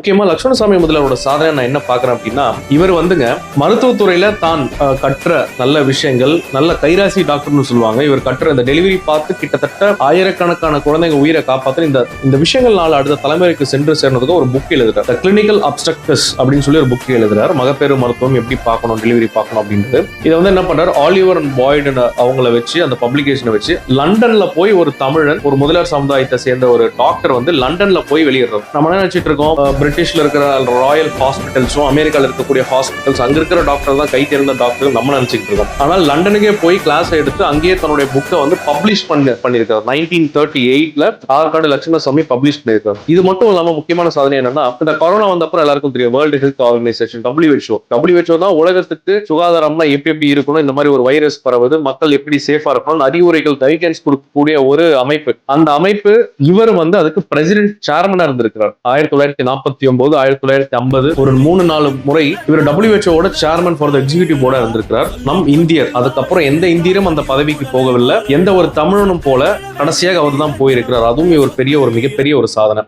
முக்கியமா லட்சுமணசாமி முதல்வரோட சாதனை நான் என்ன பாக்குறேன் அப்படின்னா இவர் வந்துங்க மருத்துவத்துறையில தான் கற்ற நல்ல விஷயங்கள் நல்ல கைராசி டாக்டர்னு சொல்லுவாங்க. இவர் கற்ற இந்த டெலிவரி பார்த்து கிட்டத்தட்ட ஆயிரக்கணக்கான குழந்தைங்க உயிரை காப்பாற்ற இந்த இந்த விஷயங்கள்னால அடுத்த தலைமுறைக்கு சென்று சேர்ந்ததுக்கு ஒரு புக் எழுதுறாரு. கிளினிக்கல் அப்டக்டஸ் அப்படின்னு சொல்லி ஒரு புக் எழுதுறாரு. மகப்பேறு மருத்துவம் எப்படி பார்க்கணும் டெலிவரி பார்க்கணும் அப்படின்றது இதை வந்து என்ன பண்றாரு? ஆலிவர் அண்ட் பாய்டு அவங்கள வச்சு அந்த பப்ளிகேஷனை வச்சு லண்டன்ல போய் ஒரு தமிழன் ஒரு முதலியார் சமுதாயத்தை சேர்ந்த ஒரு டாக்டர் வந்து லண்டன்ல போய் வெளியிடுறோம் நம்ம என்ன நினைச்சிட்டு இருக்கோம்? பிரிட்டிஷ்ல இருக்கிற ராயல் ஹாஸ்பிட்டல்ஸும் அமெரிக்கால இருக்கக்கூடிய ஹாஸ்பிட்டல்ஸ் அங்க இருக்கிற டாக்டர் தான் கை தேர்ந்த டாக்டர் நம்ம நினைச்சிட்டு இருக்கோம். ஆனால் லண்டனுக்கே போய் கிளாஸ் எடுத்து அங்கேயே தன்னுடைய புக்கை வந்து பப்ளிஷ் பண்ணி பண்ணியிருக்காரு. நைன்டீன் தேர்ட்டி எயிட்ல ஆற்காடு லட்சுமணசாமி பப்ளிஷ் பண்ணியிருக்காரு. இது மட்டும் இல்லாம முக்கியமான சாதனை என்னன்னா இந்த கொரோனா வந்தப்பறம் எல்லாருக்கும் தெரியும் world health organisation WHO WHO தான் உலகத்துக்கு சுகாதாரம்னா எப்படி எப்படி இருக்கணும் இந்த மாதிரி ஒரு வைரஸ் பரவுது மக்கள் எப்படி சேஃபா இருக்கணும் அறிவுரைகள் கைடன்ஸ் கொடுக்கக்கூடிய ஒரு அமைப்பு. அந்த அமைப்பு இவர் வந்து அதுக்கு பிரசிடென்ட் சேர்மனா இருந்திருக்கிறார். ஆயிரத்தி தொள்ளாயிரத்தி நாற்பத்தி ஒன்பது ஆயிரத்தி தொள்ளாயிரத்தி ஐம்பது ஒரு மூணு நாலு முறை இவர் டபிள்யூஹெச்ஓட சேர்மன் ஃபார் த எக்ஸிகியூட்டிவ் போர்டா இருந்திருக்கிறார். நம் இந்தியர். அதுக்கப்புறம் எந்த இந்தியரும் அந்த பதவிக்கு போகவில்லை. எந்த ஒரு தமிழனும் போல கடைசியாக அவர் தான் போயிருக்கிறார். அதுவும் ஒரு பெரிய ஒரு மிகப்பெரிய ஒரு சாதனை.